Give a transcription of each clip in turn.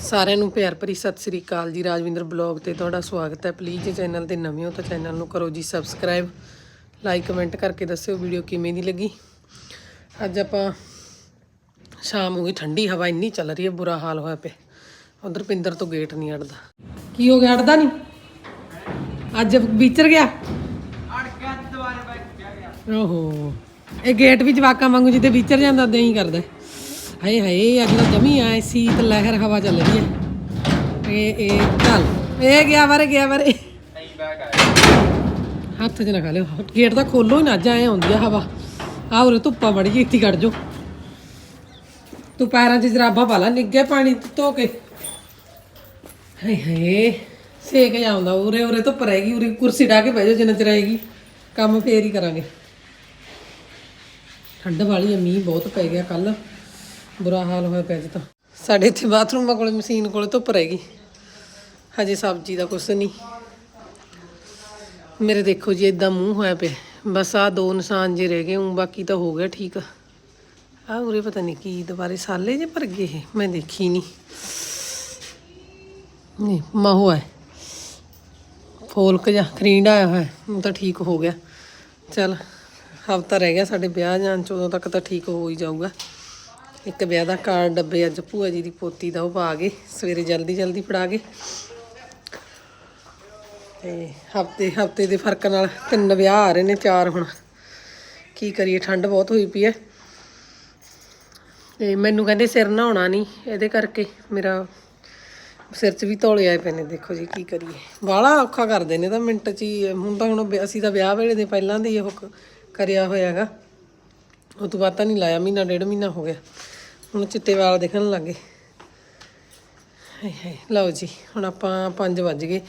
ਸਾਰਿਆਂ ਨੂੰ ਪਿਆਰ ਭਰੀ ਸਤਿ ਸ੍ਰੀ ਅਕਾਲ ਜੀ। ਰਾਜਵਿੰਦਰ ਬਲੌਗ ਤੇ ਤੁਹਾਡਾ ਸਵਾਗਤ ਹੈ। ਪਲੀਜ਼ ਜੇ ਚੈਨਲ ਤੇ ਨਵੇਂ ਹੋ ਤਾਂ ਚੈਨਲ ਨੂੰ ਕਰੋ ਜੀ ਸਬਸਕ੍ਰਾਈਬ। ਲਾਈਕ ਕਮੈਂਟ ਕਰਕੇ ਦੱਸਿਓ ਵੀਡੀਓ ਕਿਵੇਂ ਦੀ ਲੱਗੀ। ਅੱਜ ਆਪਾਂ ਸ਼ਾਮ ਹੋ ਗਈ ਠੰਡੀ ਹਵਾ ਇੰਨੀ ਚੱਲ ਰਹੀ ਹੈ ਬੁਰਾ ਹਾਲ ਹੋਇਆ ਪਿਆ। ਉਧਰ ਪਿੰਦਰ ਤੋਂ ਗੇਟ ਨਹੀਂ ਅੜਦਾ ਕੀ ਹੋ ਗਿਆ ਅੜਦਾ ਨਹੀਂ? ਅੱਜ ਵਿਚਰ ਗਿਆ? ਓਹੋ। ਇਹ ਗੇਟ ਵੀ ਜਵਾਕਾਂ ਵਾਂਗੂ ਜਿੱਤੇ ਵਿਚਰ ਜਾਂਦਾ ਉਦਾਂ ਹੀ ਕਰਦਾ। ਹਾਏ ਹਾਏ, ਅੱਜ ਤਾਂ ਜਮੀ ਆਏ ਸੀਤ ਲਹਿਰ ਹਵਾ ਚੱਲ ਰਹੀ ਹੈ। ਇਹ ਇਹ, ਚੱਲ। ਇਹ ਗਿਆ ਬਾਰੇ ਗਿਆ ਬਾਰੇ। ਹੱਥ 'ਚ ਨਾ ਖਾ ਲਿਓ। ਗੇਟ ਤਾਂ ਖੋਲੋ ਨਾ, ਅੱਜ ਆਉਂਦੀ ਆ ਹਵਾ। ਆ ਉਰੇ ਧੁੱਪਾ ਬੜੀ ਜੀ ਇੱਥੇ ਕੱਢ ਜੋ ਤੂੰ ਪੈਰਾਂ 'ਚ ਜਰਾਬਾ ਪਾ ਲੈ ਨਿੱਗੇ ਪਾਣੀ ਧੋ ਕੇ। ਹਾਏ ਹਾਏ, ਸੇਕ ਜਾਉਂਦਾ ਉਰੇ ਉਰੇ ਧੁੱਪ ਰਹੇਗੀ ਉਰੇ ਕੁਰਸੀ ਢਾ ਕੇ ਬਹਿ ਜਾਓ ਜਿੰਨਾ ਚਿਰ ਆਏਗੀ। ਕੰਮ ਫੇਰ ਹੀ ਕਰਾਂਗੇ। ਠੰਡ ਵਾਲੀ ਆ, ਮੀਂਹ ਬਹੁਤ ਪੈ ਗਿਆ ਕੱਲ ਬੁਰਾ ਹਾਲ ਹੋਇਆ ਪਿਆ ਅੱਜ ਤਾਂ। ਸਾਡੇ ਇੱਥੇ ਬਾਥਰੂਮਾਂ ਕੋਲੇ, ਮਸ਼ੀਨ ਕੋਲੇ, ਧੁੱਪ ਰਹੇਗੀ ਹਜੇ ਸਬਜ਼ੀ ਦਾ ਕੁਛ ਨਹੀਂ। ਮੇਰੇ ਦੇਖੋ ਜੀ ਇਦਾਂ ਮੂੰਹ ਹੋਇਆ ਪਿਆ। ਬਸ ਆ ਦੋ ਨਿਸ਼ਾਨ ਜੇ ਰਹਿ ਗਏ ਉਂ ਬਾਕੀ ਤਾਂ ਹੋ ਗਿਆ ਠੀਕ। ਆ ਉਰੇ ਪਤਾ ਨਹੀਂ ਕੀ ਦੁਬਾਰੇ ਸਾਲੇ ਜੇ ਭਰ ਗਏ ਇਹ, ਮੈਂ ਦੇਖੀ ਨਹੀਂ। ਨਹੀਂ ਮਾਹੋ ਹੈ। ਫੋਲਕ ਜਾਂ ਖਰੀਂਡ ਆਇਆ ਹੋਇਆ ਹੁਣ ਤਾਂ ਠੀਕ ਹੋ ਗਿਆ। ਚਲ, ਹਫਤਾ ਰਹਿ ਗਿਆ ਸਾਡੇ ਵਿਆਹ ਜਾਣ ਚ, ਉਦੋਂ ਤੱਕ ਤਾਂ ਠੀਕ ਹੋ ਹੀ ਜਾਊਗਾ। ਇੱਕ ਵਿਆਹ ਦਾ ਕਾਰਡ ਡੱਬੇ ਅੱਜ ਭੂਆ ਜੀ ਦੀ ਪੋਤੀ ਦਾ ਉਹ ਪਾ ਗਏ, ਸਵੇਰੇ ਜਲਦੀ ਜਲਦੀ ਫੜਾ ਗਏ। ਤੇ ਹਫ਼ਤੇ ਹਫ਼ਤੇ ਦੇ ਫ਼ਰਕ ਨਾਲ ਤਿੰਨ ਵਿਆਹ ਆ ਰਹੇ ਨੇ, ਚਾਰ ਹੁਣ। ਕੀ ਕਰੀਏ, ਠੰਡ ਬਹੁਤ ਹੋਈ ਪਈ ਹੈ। ਤੇ ਮੈਨੂੰ ਕਹਿੰਦੇ ਸਿਰ ਨਹਾਉਣਾ ਨਹੀਂ, ਇਹਦੇ ਕਰਕੇ ਮੇਰਾ ਸਿਰ 'ਚ ਵੀ ਤੌਲੇ ਆਏ ਪਏ ਨੇ, ਦੇਖੋ ਜੀ ਕੀ ਕਰੀਏ। ਬਾਹਲਾ ਔਖਾ ਕਰਦੇ ਨੇ ਤਾਂ ਮਿੰਟ 'ਚ ਹੀ, ਹੁਣ ਤਾਂ ਹੁਣ ਅਸੀਂ ਤਾਂ ਵਿਆਹ ਵੇਲੇ ਦੇ ਪਹਿਲਾਂ ਦੇ ਹੀ ਉਹ ਕ- ਕਰਿਆ ਹੋਇਆਗਾ। ਉਹ ਤੋਂ ਬਾਅਦ ਤਾਂ ਨਹੀਂ ਲਾਇਆ, ਮਹੀਨਾ ਡੇਢ ਮਹੀਨਾ ਹੋ ਗਿਆ। ਹੁਣ ਚਿੱਟੇ ਵਾਲ ਦਿਖਣ ਲੱਗੇ। ਹਾਏ ਹਾਏ, ਲਓ ਜੀ, ਹੁਣ ਆਪਾਂ 5 ਵੱਜ ਗਏ।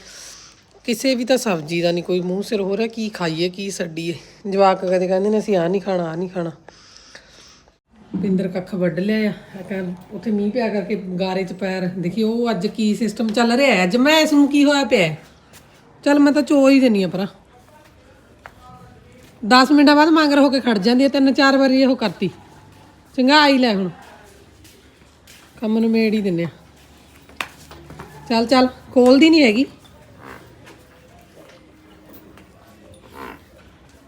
ਕਿਸੇ ਵੀ ਤਾਂ ਸਬਜ਼ੀ ਦਾ ਨਹੀਂ ਕੋਈ ਮੂੰਹ ਸਿਰ ਹੋ ਰਿਹਾ, ਕੀ ਖਾਈਏ, ਕੀ ਛੱਡੀਏ। ਜਵਾਕ ਕਦੇ ਕਹਿੰਦੇ ਨੇ ਅਸੀਂ ਆ ਨਹੀਂ ਖਾਣਾ ਆ ਨਹੀਂ ਖਾਣਾ। ਪਿੰਦਰ ਕੱਖ ਵੱਢ ਲਿਆ ਆ ਕਹਿੰ ਉੱਥੇ ਮੀਂਹ ਪਿਆ ਕਰਕੇ ਗਾਰੇ 'ਚ ਪੈਰ। ਦੇਖੀ, ਉਹ ਅੱਜ ਕੀ ਸਿਸਟਮ ਚੱਲ ਰਿਹਾ ਅੱਜ ਮੈਂ ਇਸ ਨੂੰ ਕੀ ਹੋਇਆ ਪਿਆ ਚੱਲ ਮੈਂ ਤਾਂ ਚੋ ਹੀ ਦਿੰਨੀ ਆ ਪਰਾਂ 10 ਮਿੰਟਾਂ ਬਾਅਦ ਮੰਗਰ ਹੋ ਕੇ ਖੜ ਜਾਂਦੀ ਹੈ ਤਿੰਨ ਚਾਰ ਵਾਰੀ ਇਹੋ ਕਰਤੀ। ਚੰਗਾ, ਆਈ ਲੈ ਹੁਣ। ਕੰਮ ਨੂੰ ਮੇੜ ਹੀ ਦਿੰਨੇ ਆ। ਚੱਲ ਚੱਲ ਖੋਲਦੀ ਨਹੀਂ ਹੈਗੀ।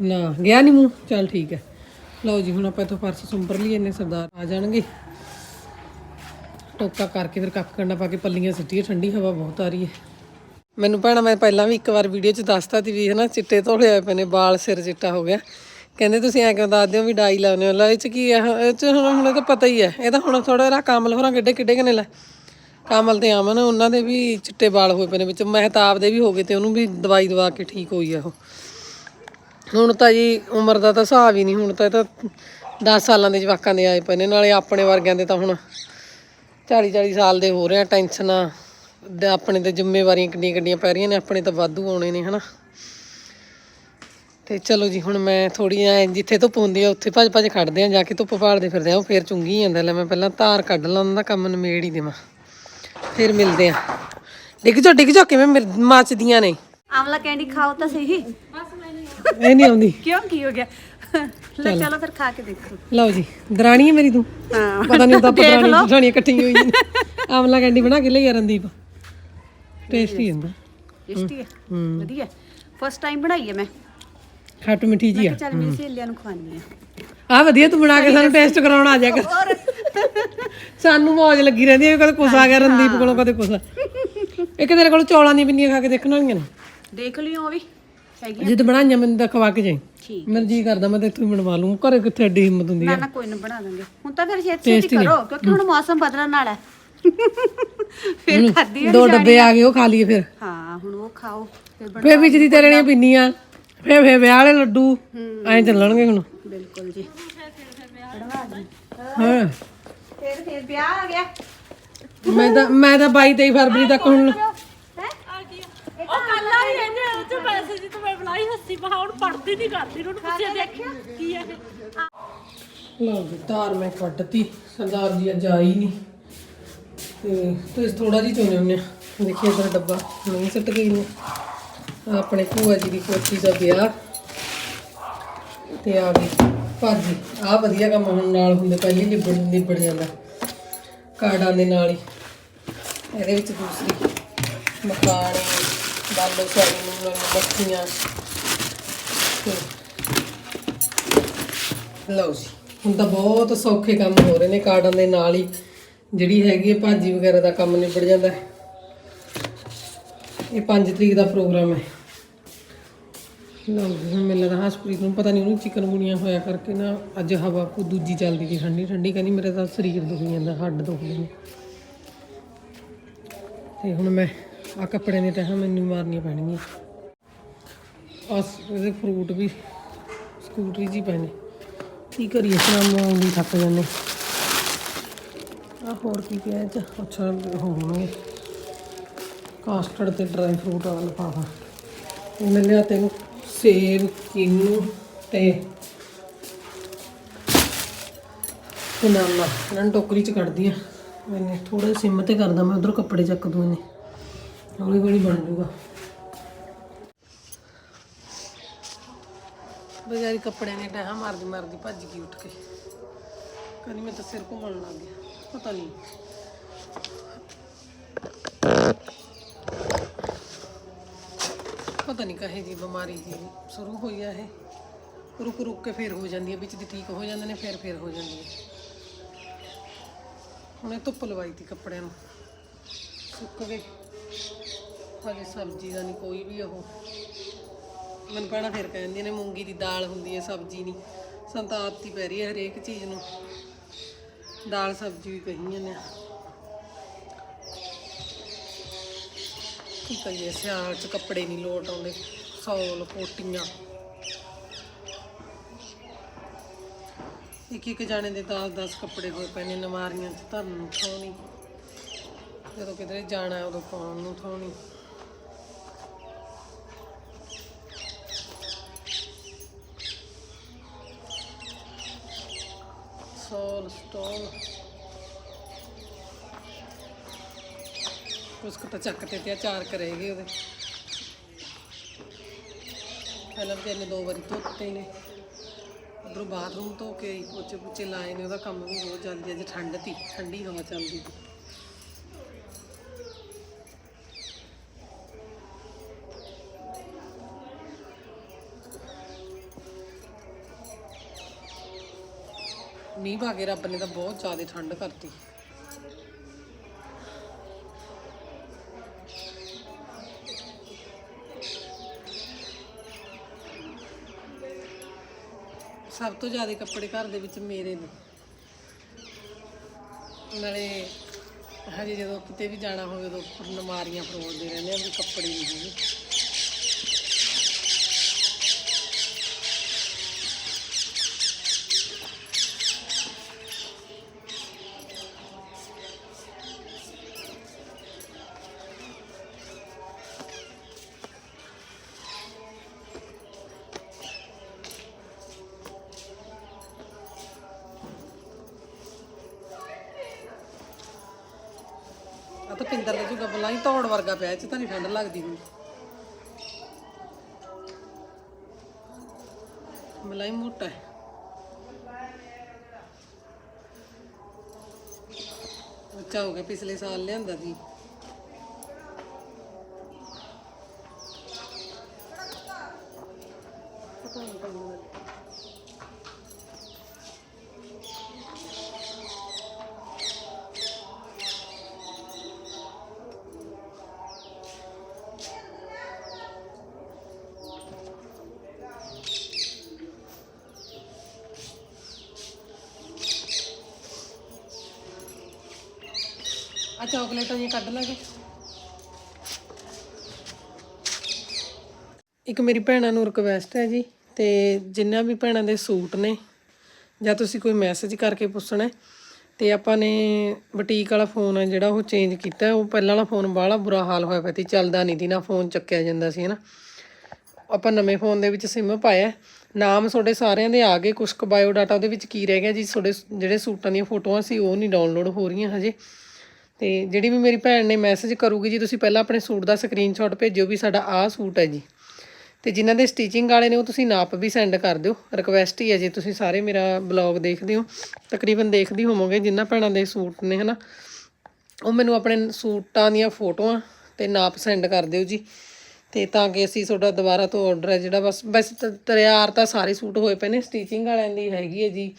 ਨਾ, ਗਿਆ ਨਹੀਂ ਮੂੰਹ। ਚੱਲ ਠੀਕ ਹੈ। ਲਓ ਜੀ, ਹੁਣ ਆਪਾਂ ਇੱਥੋਂ ਫਰਸ਼ ਸੁੰਬਰ ਲਈ ਇੰਨੇ ਸਰਦਾਰ ਆ ਜਾਣਗੇ। ਟੋਕਾ ਕਰਕੇ ਫਿਰ ਕੱਖ ਕੰਡਾ ਪਾ ਕੇ ਪੱਲੀਆਂ ਸਿੱਟੀਏ, ਠੰਡੀ ਹਵਾ ਬਹੁਤ ਆ ਰਹੀ ਹੈ। ਮੈਨੂੰ ਭੈਣਾ, ਮੈਂ ਪਹਿਲਾਂ ਵੀ ਇੱਕ ਵਾਰ ਵੀਡੀਓ 'ਚ ਦੱਸਤਾ ਸੀ ਵੀ ਹਨਾ, ਚਿੱਟੇ ਧੋਲੇ ਆਏ ਪਏ ਨੇ, ਵਾਲ ਸਿਰ ਚਿੱਟਾ ਹੋ ਗਿਆ। ਕਹਿੰਦੇ ਤੁਸੀਂ ਐਂ ਕਿਉਂ ਦੱਸਦੇ ਹੋ ਵੀ ਡਾਈ ਲਾਉਂਦੇ ਹੋ? ਲੈ, ਇਹ 'ਚ ਕੀ ਹੈ ਇਹ 'ਚ ਹੁਣ ਹੁਣ ਇਹ ਤਾਂ ਪਤਾ ਹੀ ਹੈ ਇਹ ਤਾਂ ਹੁਣ ਥੋੜਾ ਜਿਹਾ ਕਾਮਲ ਹੋਰਾਂ ਕਿੱਡੇ ਕਿੱਡੇ ਕਨੇ ਲੈ। ਕਾਮਲ ਤੇ ਆਮਨ ਉਹਨਾਂ ਦੇ ਵੀ ਚਿੱਟੇ ਵਾਲ ਹੋਏ ਪਏ ਨੇ ਵਿੱਚ। ਮਹਿਤਾਬ ਦੇ ਵੀ ਹੋ ਗਏ ਤੇ ਉਹਨੂੰ ਵੀ ਦਵਾਈ ਦਵਾ ਕੇ ਠੀਕ ਹੋਈ ਆ ਉਹ। ਹੁਣ ਤਾਂ ਜੀ ਉਮਰ ਦਾ ਤਾਂ ਹਿਸਾਬ ਹੀ ਨਹੀਂ। ਹੁਣ ਤਾਂ ਇਹ ਤਾਂ 10 ਸਾਲਾਂ ਦੇ ਜਵਾਕਾਂ ਦੇ ਆਏ ਪਏ ਨੇ। ਨਾਲੇ ਆਪਣੇ ਵਰਗਿਆਂ ਦੇ ਤਾਂ ਹੁਣ 40 40 ਸਾਲ ਦੇ ਹੋ ਰਹੇ ਆ। ਟੈਨਸ਼ਨਾਂ ਆਪਣੇ ਤੇ ਜ਼ਿੰਮੇਵਾਰੀਆਂ ਕਿੰਨੀਆਂ ਕਿੰਨੀਆਂ ਪੈ ਰਹੀਆਂ ਨੇ। ਆਪਣੇ ਤਾਂ ਵਾਧੂ ਆਉਣੇ ਨੇ, ਹਨਾ? ਤੇ ਚਲੋ ਜੀ ਹੁਣ ਮੈਂ ਥੋੜੀ ਐ ਜਿੱਥੇ ਧੁੱਪ ਹੁੰਦੀ ਆ ਉੱਥੇ ਭੱਜ ਭੱਜ ਖੜਦੇ ਆ ਜਾ ਕੇ ਧੁੱਪ ਪਾੜਦੇ ਫਿਰਦੇ ਆ ਉਹ ਫੇਰ ਚੁੰਗੀ ਜਾਂਦਾ ਲੈ ਮੈਂ ਪਹਿਲਾਂ ਧਾਰ ਕੱਢ ਲਾਂ ਦਾ ਕੰਮ ਨਿਮੇੜ ਹੀ ਦੇਵਾਂ। ਫਿਰ ਮਿਲਦੇ ਆ। ਡਿੱਗ ਜਾ ਡਿੱਗ ਜਾ ਕਿਵੇਂ ਮੱਚਦੀਆਂ ਨੇ। ਆਮਲਾ ਕੈਂਡੀ ਖਾਓ ਤਾਂ ਸਹੀ। ਇਹ ਨਹੀਂ ਆਉਂਦੀ। ਕਿਉਂ ਕੀ ਹੋ ਗਿਆ? ਲੈ ਚਲੋ। ਫਿਰ ਖਾ ਕੇ ਦੇਖੋ। ਲਓ ਜੀ ਦਰਾਣੀ ਹੈ ਮੇਰੀ ਤੂੰ। ਹਾਂ। ਪਤਾ ਨਹੀਂ ਪਤਾ ਨਹੀਂ ਦਰਾਣੀ ਇਕੱਠੀ ਹੋਈ ਆਮਲਾ ਕੈਂਡੀ ਬਣਾ ਕੇ ਲਈ ਰਣਦੀਪ। ਟੇਸਟੀ ਹੁੰਦਾ ਟੇਸਟੀ ਹੈ। ਵਧੀਆ। ਫਸਟ ਟਾਈਮ ਬਣਾਈ ਹੈ ਮੈਂ। ਖੱਟ ਮਿੱਠੀ ਜੀ ਆ। ਚੱਲ ਮੇਰੀ ਸਹੇਲੀਆਂ ਨੂੰ ਖਵਾਨੀ ਆ ਆ ਵਧੀਆ ਤੂੰ ਬਣਾ ਕੇ ਸਾਨੂੰ ਟੇਸਟ ਕਰਾਉਣ ਆ ਜਾ ਕਰ। ਸਾਨੂੰ ਮੌਜ ਲੱਗੀ ਰਹਿੰਦੀ ਹੈ ਕਦੇ ਕੁਛ ਆ ਗਿਆ ਰਣਦੀਪ ਕੋਲੋਂ ਕਦੇ ਕੁਛ ਇੱਕ ਤੇਰੇ ਕੋਲ ਚੌਲਾਂ ਦੀਆਂ ਪਿੰਨੀਆਂ ਖਾ ਕੇ ਦੇਖਣ ਵਾਲੀਆਂ ਨੇ। ਦੇਖ ਲਿਓ ਉਹ ਵੀ ਹੈਗੀ ਜਿੱਦ ਬਣਾਈਆਂ ਮੈਨੂੰ ਤਾਂ ਖਵਾ ਕੇ ਜਾਈ। ਠੀਕ। ਮੇਰਾ ਜੀ ਕਰਦਾ ਮੈਂ ਤੇ ਇੱਥੋਂ ਹੀ ਬਣਵਾ ਲੂੰ ਘਰੇ ਕਿੱਥੇ ਐਡੀ ਹਿੰਮਤ ਹੁੰਦੀ ਨਾ ਆ? ਨਾ ਕੋਈ ਨਾ ਬਣਾ ਦਾਂਗੇ। ਹੁਣ ਤਾਂ ਫਿਰ ਛੇਤੀ ਛੇਤੀ ਕਰੋ ਕਿਉਂਕਿ ਹੁਣ ਮੌਸਮ ਬਦਲਣ ਵਾਲਾ ਹੈ। ਫਿਰ ਖਾਦੀ ਦੋ ਡੱਬੇ ਆ ਗਏ ਉਹ ਖਾ ਲਈਏ ਫਿਰ। ਹਾਂ ਹੁਣ ਉਹ ਖਾਓ ਫਿਰ ਬਣਾ ਫੇਰ ਵਿੱਚ ਦੀ ਤੇਰੇ ਨੇ ਪਿੰਨੀਆਂ। ਫੇਰ ਫੇਰ ਵਿਆਹ ਵਾਲੇ ਲੱਡੂ ਐਂ ਚੱਲਣਗੇ ਹੁਣ। ਬਿਲਕੁਲ ਜੀ। ਬਣਵਾ ਦੇ ਹਾਂ। ਫਿਰ ਫਿਰ ਵਿਆਹ ਆ ਗਿਆ। ਮੈਂ ਤਾਂ ਮੈਂ ਤਾਂ 22 23 ਫਰਵਰੀ ਤੱਕ ਹੁਣ ਉਹ ਕੱਲ ਆ ਹੀ ਇਹਨੇ ਉਹ ਚ ਮੈਸੇਜ ਤੇ ਮੈਂ ਬੁਲਾਈ ਹੱਸੀ ਮਹਾ ਹੁਣ ਪੜਦੀ ਨਹੀਂ ਕਰਦੀ ਉਹਨੂੰ ਪੁੱਛਿਆ ਦੇਖਿਆ ਕੀ ਹੈ ਲਓ ਜੀ ਧਾਰ ਮੈਂ ਕੱਢਤੀ ਸਰਦਾਰ ਜੀ ਅੱਜ ਆਈ ਨਹੀਂ ਤੇ ਤੇ ਥੋੜਾ ਜਿਹਾ ਚੋਣੇ ਉਹਨੇ ਦੇਖਿਏ ਇਧਰ ਡੱਬਾ ਨਹੀਂ ਸਿੱਟ ਗਈ ਨੇ ਆਪਣੇ ਭੂਆ ਜੀ ਦੀ ਕੋਠੀ ਦਾ ਵਿਆਹ ਤੇ ਆ ਗਈ ਭਾਜੀ ਆ ਵਧੀਆ ਕੰਮ ਹੁਣ ਨਾਲ ਹੁੰਦੇ ਪਹਿਲੀ ਨਿਬੜ ਨਿਬੜ ਜਾਂਦਾ ਕਾਰਡਾਂ ਦੇ ਨਾਲ ਹੀ। ਇਹਦੇ ਵਿੱਚ ਦੂਸਰੀ ਮਖਾਣੇ ਬਾਲੋ ਸੋਰੀ ਨੂੰ ਮੱਖੀਆਂ ਲਓ ਜੀ, ਹੁਣ ਤਾਂ ਬਹੁਤ ਸੌਖੇ ਕੰਮ ਹੋ ਰਹੇ ਨੇ ਕਾਰਡਾਂ ਦੇ ਨਾਲ ਹੀ। ਜਿਹੜੀ ਹੈਗੀ ਹੈ ਭਾਜੀ ਵਗੈਰਾ ਦਾ ਕੰਮ ਨਿਬੜ ਜਾਂਦਾ। ਹੈ ਇਹ 5 ਤਰੀਕ ਦਾ ਪ੍ਰੋਗਰਾਮ ਹੈ। ਲਓ ਜੀ, ਹੁਣ ਮੈਨੂੰ ਲੱਗਦਾ ਹਸਪ੍ਰੀਤ ਨੂੰ ਪਤਾ ਨਹੀਂ ਉਹਨੂੰ ਚਿਕਨ ਗੁਣੀਆਂ ਹੋਇਆ ਕਰਕੇ ਨਾ ਅੱਜ ਹਵਾ ਕੋ ਦੂਜੀ ਚੱਲਦੀ ਸੀ, ਠੰਡੀ ਠੰਡੀ ਕਹਿੰਦੀ ਮੇਰੇ ਤਾਂ ਸਰੀਰ ਦੁਖੀ ਜਾਂਦਾ, ਹੱਡ ਦੁਖਦੇ ਨੇ ਤੇ ਹੁਣ ਮੈਂ ਆ ਕੱਪੜਿਆਂ ਨੇ ਤਾਂ ਮੈਨੂੰ ਮਾਰਨੀਆਂ ਪੈਣਗੀਆਂ। ਬਸ ਇਹਦੇ ਫਰੂਟ ਵੀ ਸਕੂਟਰੀ 'ਚ ਹੀ ਪਏ ਕੀ ਕਰੀਏ, ਸ਼ਾਮ ਨੂੰ ਆਉਂਦੀ ਥੱਕ ਜਾਂਦੇ। ਆ ਹੋਰ ਕੀ ਪਿਆ ਇਹ 'ਚ? ਅੱਛਾ ਹੋਣਗੇ। ਕਾਸਟਰਡ ਤੇ ਡਰਾਈ ਫਰੂਟ ਵਾਲਾ ਲਿਫਾਫਾ ਮੈਂ ਲਿਆ ਤੈਨੂੰ ਸੇਬ ਕਿੰਨੂ ਤੇ ਬਨਾਨਾ। ਇਹਨਾਂ ਨੂੰ ਟੋਕਰੀ ਚ ਕੱਢਦੀ ਆ। ਮੈਨੇ ਥੋੜਾ ਸਿਮ ਤੇ ਕਰਦਾ, ਮੈਂ ਉਧਰ ਕੱਪੜੇ ਚੱਕ ਦੂੰ ਇਹਨੇ। ਹੌਲੀ ਹੌਲੀ ਬਣ ਜੂਗਾ ਬਜ਼ਾਰੀ ਕੱਪੜਿਆਂ ਨੇ ਡਾਹਾਂ ਮਾਰਦੀ ਮਾਰਦੀ ਭੱਜ ਗਈ ਉੱਠ ਕੇ। ਕਹਿੰਦੀ ਮੈਂ ਤਾਂ ਸਿਰ ਘੁੰਮਣ ਲੱਗ ਗਿਆ। ਪਤਾ ਨਹੀਂ ਪਤਾ ਨਹੀਂ ਕਹੇ ਜੀ ਬਿਮਾਰੀ ਜੀ ਸ਼ੁਰੂ ਹੋਈ ਆ ਇਹ। ਰੁਕ ਰੁਕ ਕੇ ਫੇਰ ਹੋ ਜਾਂਦੀ ਹੈ ਵਿੱਚ ਦੀ ਠੀਕ ਹੋ ਜਾਂਦੇ ਨੇ, ਫੇਰ ਫੇਰ ਹੋ ਜਾਂਦੀ ਹੈ ਹੁਣ ਧੁੱਪ ਲਵਾਈ ਤੀ ਕੱਪੜਿਆਂ ਨੂੰ। ਸੁੱਕ ਗਏ। ਹਜੇ ਸਬਜ਼ੀ ਦਾ ਨਹੀਂ ਕੋਈ ਵੀ ਉਹ। ਮੈਨੂੰ ਪਹਿਲਾਂ ਫੇਰ ਕਹਿੰਦੀਆਂ ਨੇ, ਮੂੰਗੀ ਦੀ ਦਾਲ ਹੁੰਦੀ ਹੈ ਸਬਜ਼ੀ ਨਹੀਂ ਸੰਤਾਪਤੀ ਪੈ ਰਹੀ ਹੈ ਹਰੇਕ ਚੀਜ਼ ਨੂੰ। ਦਾਲ, ਸਬਜ਼ੀ ਵੀ ਕਹੀ ਨੇ। ਕੀ ਕਰੀਏ ਸਿਆਲ ਚ ਕੱਪੜੇ ਨਹੀਂ ਲੋਟ ਆਉਂਦੇ, ਸੌਲ, ਕੋਟੀਆਂ। ਇੱਕ ਇੱਕ ਜਾਣੇ ਦੇ 10-10 ਕੱਪੜੇ ਹੋਏ ਪਏ ਨੇ ਨਮਾਰੀਆਂ ਚ, ਧਰਨ ਨੂੰ ਥਾਉਣੀ ਜਦੋਂ ਕਿਧਰੇ ਜਾਣਾ ਉਦੋਂ ਪਾਉਣ ਨੂੰ ਥੋਣੀ ਸੌਲ, ਸਟੋਲ। ਕੁਛ ਕੁ ਤਾਂ ਚੱਕ ਤੇ ਤੇ ਕਰੇਗੇ ਉਹਦੇ। ਪਹਿਲਾਂ ਵੀ ਇਹਨੇ ਦੋ ਵਾਰੀ ਧੋਤੇ ਨੇ। ਉਧਰੋਂ ਬਾਥਰੂਮ ਧੋ ਕੇ ਆਈ, ਪੋਚੇ ਪੁੱਚੇ ਲਾਏ ਨੇ ਉਹਦਾ ਕੰਮ ਵੀ ਬਹੁਤ ਜਲਦੀ ਅੱਜ ਠੰਡ ਤੀ ਠੰਡੀ ਹਵਾ ਚੱਲਦੀ। ਤੀ ਮੀਂਹ ਪਾ ਕੇ ਰੱਬ ਨੇ ਤਾਂ ਬਹੁਤ ਜ਼ਿਆਦਾ ਠੰਡ ਕਰਤੀ। ਸਭ ਤੋਂ ਜ਼ਿਆਦਾ ਕੱਪੜੇ ਘਰ ਦੇ ਵਿੱਚ ਮੇਰੇ ਨੇ। ਨਾਲੇ ਹਜੇ ਜਦੋਂ ਕਿਤੇ ਵੀ ਜਾਣਾ ਹੋਵੇ ਉਦੋਂ ਨਮਾਰੀਆਂ ਫਰੋਲਦੇ ਰਹਿੰਦੇ ਆ, ਵੀ ਕੱਪੜੇ ਨਹੀਂ ਹੈਗੇ। ਆ ਤਾਂ ਜੂਗਾ ਬਲਾਈ ਤੌੜ ਵਰਗਾ ਪਿਆ, ਇਹ ਚ ਤਾਂ ਨਹੀਂ ਠੰਡ ਲੱਗਦੀ ਹੁਣ। ਮਲਾਈ ਮੋਟਾ ਹੈ। ਉੱਚਾ ਹੋ ਗਿਆ ਪਿਛਲੇ ਸਾਲ ਲਿਆਂਦਾ ਸੀ। ਚਾਕਲੇਟਾਂ ਜੀ ਕੱਢ ਲਾਂਗੇ ਇੱਕ ਮੇਰੀ ਭੈਣਾਂ ਨੂੰ ਰਿਕਵੈਸਟ ਹੈ ਜੀ ਤੇ ਜਿੰਨਾ ਵੀ ਭੈਣਾਂ ਦੇ ਸੂਟ ਨੇ ਜਾਂ ਤੁਸੀਂ ਕੋਈ ਮੈਸੇਜ ਕਰਕੇ ਪੁੱਛਣਾ ਹੈ, ਤੇ ਆਪਾਂ ਨੇ ਬੁਟੀਕ ਵਾਲਾ ਫੋਨ ਹੈ ਜਿਹੜਾ ਉਹ ਚੇਂਜ ਕੀਤਾ ਉਹ ਪਹਿਲਾਂ ਵਾਲਾ ਫੋਨ ਬਾਹਲਾ ਬੁਰਾ ਹਾਲ ਹੋਇਆ ਪਿਆ ਸੀ ਚੱਲਦਾ ਨਹੀਂ ਸੀ ਨਾ ਫੋਨ ਚੱਕਿਆ ਜਾਂਦਾ ਸੀ ਹਨਾ। ਆਪਾਂ ਨਵੇਂ ਫੋਨ ਦੇ ਵਿੱਚ ਸਿਮ ਪਾਇਆ ਨਾਮ ਤੁਹਾਡੇ ਸਾਰਿਆਂ ਦੇ ਆ ਗਏ ਕੁਛ ਕੁ ਬਾਇਓ ਡਾਟਾ ਉਹਦੇ ਵਿੱਚ ਕੀ ਰਹਿ ਗਿਆ ਜੀ ਤੁਹਾਡੇ ਜਿਹੜੇ ਸੂਟਾਂ ਦੀਆਂ ਫੋਟੋਆਂ ਸੀ ਉਹ ਨਹੀਂ ਡਾਊਨਲੋਡ ਹੋ ਰਹੀਆਂ ਹਜੇ। ਤੇ ਜਿਹੜੀ ਵੀ ਮੇਰੀ ਭੈਣ ਨੇ ਮੈਸੇਜ ਕਰੂਗੀ ਜੀ, ਤੁਸੀਂ ਪਹਿਲਾਂ ਆਪਣੇ ਸੂਟ ਦਾ ਸਕਰੀਨਸ਼ਾਟ ਭੇਜਿਓ ਵੀ ਸਾਡਾ ਆਹ ਸੂਟ ਹੈ ਜੀ। ਤੇ ਜਿਨ੍ਹਾਂ ਦੇ ਸਟਿਚਿੰਗ ਵਾਲੇ ਨੇ ਉਹ ਤੁਸੀਂ ਨਾਪ ਵੀ ਸੈਂਡ ਕਰ ਦਿਓ। ਰਿਕਵੈਸਟ ਹੀ ਹੈ ਜੇ, ਤੁਸੀਂ ਸਾਰੇ ਮੇਰਾ ਬਲੌਗ ਦੇਖਦੇ ਹੋ। ਤਕਰੀਬਨ ਦੇਖਦੀ ਹੋਵੋਗੇ ਜਿਨ੍ਹਾਂ ਭੈਣਾਂ ਦੇ ਸੂਟ ਨੇ, ਹਨਾ। ਉਹ ਮੈਨੂੰ ਆਪਣੇ ਸੂਟਾਂ ਦੀਆਂ ਫੋਟੋਆਂ ਤੇ ਨਾਪ ਸੈਂਡ ਕਰ ਦਿਓ ਜੀ। ਤੇ ਤਾਂ ਕਿ ਅਸੀਂ ਤੁਹਾਡਾ ਦੁਬਾਰਾ ਤੋਂ ਆਰਡਰ ਹੈ ਜਿਹੜਾ ਬਸ ਵੈਸੇ ਤਾਂ, ਤਿਆਰ ਤਾਂ ਸਾਰੇ ਸੂਟ ਹੋਏ ਪਏ ਨੇ ਸਟਿਚਿੰਗ ਵਾਲਿਆਂ ਦੀ ਹੈਗੀ ਹੈ ਜੀ।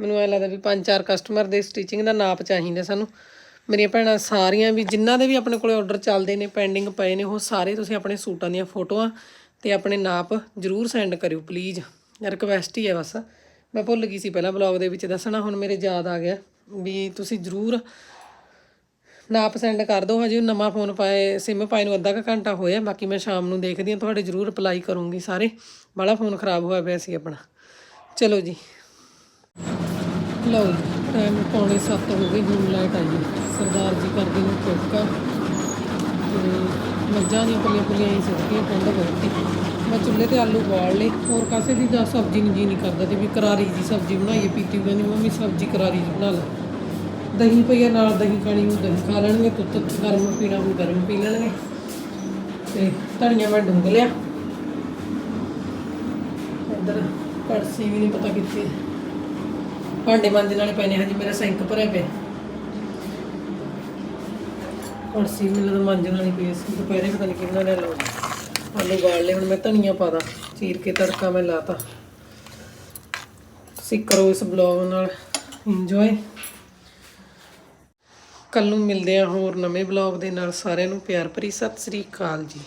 ਮੈਨੂੰ ਐ ਲੱਗਦਾ ਵੀ ਪੰਜ ਚਾਰ ਕਸਟਮਰ ਦੇ ਸਟਿਚਿੰਗ ਦਾ ਨਾਪ ਚਾਹੀਦਾ ਸਾਨੂੰ। ਮੇਰੀਆਂ ਭੈਣਾਂ ਸਾਰੀਆਂ ਵੀ, ਜਿਨ੍ਹਾਂ ਦੇ ਵੀ ਆਪਣੇ ਕੋਲੇ ਆਰਡਰ ਚੱਲਦੇ ਨੇ ਪੈਂਡਿੰਗ ਪਏ ਨੇ, ਉਹ ਸਾਰੇ ਤੁਸੀਂ ਆਪਣੇ ਸੂਟਾਂ ਦੀਆਂ ਫੋਟੋਆਂ ਤੇ ਆਪਣੇ ਨਾਪ ਜਰੂਰ ਸੈਂਡ ਕਰਿਓ ਪਲੀਜ਼ ਰਿਕਵੈਸਟ ਹੀ ਹੈ ਬਸ। ਮੈਂ ਭੁੱਲ ਗਈ ਸੀ ਪਹਿਲਾਂ ਬਲੌਗ ਦੇ ਵਿੱਚ ਦੱਸਣਾ, ਹੁਣ ਮੇਰੇ ਯਾਦ ਆ ਗਿਆ ਵੀ ਤੁਸੀਂ ਜਰੂਰ ਨਾਪ ਸੈਂਡ ਕਰ ਦਿਓ। ਹਜੇ ਨਵਾਂ ਫੋਨ ਪਾਏ ਸਿਮ ਪਾਏ ਨੂੰ ਅੱਧਾ ਕੁ ਘੰਟਾ ਹੋਇਆ, ਬਾਕੀ ਮੈਂ ਸ਼ਾਮ ਨੂੰ ਦੇਖਦੀ ਹਾਂ, ਤੁਹਾਡੇ ਜਰੂਰ ਰਿਪਲਾਈ ਕਰੂੰਗੀ ਸਾਰੇ। ਬਾਹਲਾ ਫੋਨ ਖਰਾਬ ਹੋਇਆ ਪਿਆ ਸੀ ਆਪਣਾ। ਚਲੋ ਜੀ। ਲਓ ਜੀ ਟਾਈਮ ਪੌਣੇ 7 ਹੋ ਗਈ ਹੁਣ ਲਾਈਟ ਆਈ ਹੈ। ਸਰਦਾਰ ਜੀ ਕਰਦੇ ਨੇ ਟੋਕਾ ਤੇ ਮੱਝਾਂ ਦੀਆਂ ਪੱਲੀਆਂ ਪੁੱਲੀਆਂ ਹੀ ਸਿੱਧੀਆਂ ਠੰਡ ਬਹੁਤੀ ਮੈਂ ਚੁੱਲ੍ਹੇ ਤੇ ਆਲੂ ਬਾਲ ਲਏ। ਹੋਰ ਕਾਸੇ ਦੀ ਦਾ ਸਬਜ਼ੀ ਨੂੰ ਜੀ ਨਹੀਂ ਕਰਦਾ ਤੇ ਵੀ ਕਰਾਰੀ ਜੀ ਸਬਜ਼ੀ ਬਣਾਈਏ, ਪੀਤੀ ਕਹਿੰਦੀ, ਮੰਮੀ, ਸਬਜ਼ੀ ਕਰਾਰੀ ਜੀ ਬਣਾ ਲੈ ਦਹੀਂ ਪਈਆ ਨਾਲ ਦਹੀਂ ਖਾਣੀ ਨੂੰ ਦਹੀਂ ਖਾ ਲੈਣਗੇ ਤੁੱਤ ਗਰਮ ਪੀਣਾ ਨੂੰ ਗਰਮ ਪੀ ਲੈਣਗੇ। ਤੇ ਧਨੀਆ ਮੈਂ ਡੁੰਗ ਲਿਆ। ਇੱਧਰ ਕੜਸੀ ਵੀ ਨਹੀਂ ਪਤਾ ਕਿੱਥੇ। ਭਾਂਡੇ ਮਾਂਜਣ ਵਾਲੇ ਪਏ ਨੇ ਹਜੇ ਮੇਰਾ ਸਿੰਕ ਭਰਿਆ ਪਿਆ। ਕੜਸੀ ਮੈਨੂੰ ਤਾਂ ਮਾਂਜਣ ਵਾਲੀ ਪਈ ਸੀ ਦੁਪਹਿਰੇ ਪਤਾ ਨਹੀਂ ਕਿੰਨਾ ਨੇ ਲਾਉਣਾ ਆਲੂ ਗਾਲ ਲਏ, ਹੁਣ ਮੈਂ ਧਨੀਆ ਪਾ ਦਾਂ, ਚੀਰ ਕੇ ਤੜਕਾ ਮੈਂ ਲਾਤਾ ਤੁਸੀਂ ਕਰੋ ਇਸ ਬਲੌਗ ਨਾਲ ਇੰਜੋਏ ਕੱਲ ਨੂੰ ਮਿਲਦੇ ਆ ਹੋਰ ਨਵੇਂ ਬਲੌਗ ਦੇ ਨਾਲ, ਸਾਰਿਆਂ ਨੂੰ ਪਿਆਰ ਭਰੀ ਸਤਿ ਸ੍ਰੀ ਅਕਾਲ ਜੀ।